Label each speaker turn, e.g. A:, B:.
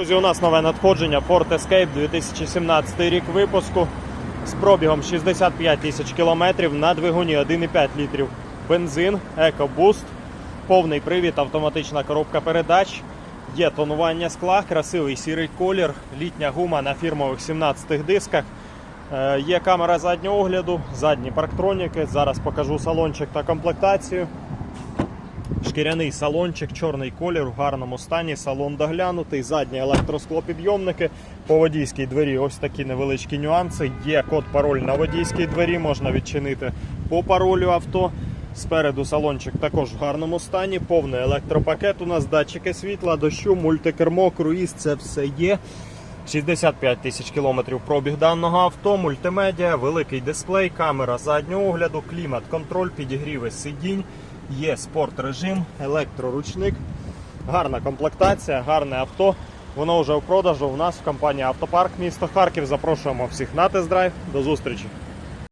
A: Друзі, у нас нове надходження Ford Escape 2017 рік випуску з пробігом 65 тисяч кілометрів на двигуні 1,5 літрів бензин, EcoBoost, повний привід, автоматична коробка передач, є тонування скла, красивий сірий колір, літня гума на фірмових 17 дисках. Е, Є камера заднього огляду, задні парктроніки. Зараз покажу салончик та комплектацію. Шкіряний салончик, чорний колір в гарному стані, салон доглянутий, задні електросклопідйомники. По водійській двері ось такі невеличкі нюанси. Є код пароль на водійській двері, можна відчинити по паролю авто. Спереду салончик також в гарному стані, повний електропакет. У нас датчики світла, дощу, мультикермо, круїз, це все є. 65 тисяч кілометрів пробіг даного авто, мультимедіа, великий дисплей, камера заднього огляду, клімат, контроль, підігріви сидінь, є спорт режим, електроручник. Гарна комплектація, гарне авто. Воно вже в продажу у нас в компанії Автопарк місто Харків. Запрошуємо всіх на тест-драйв. До зустрічі!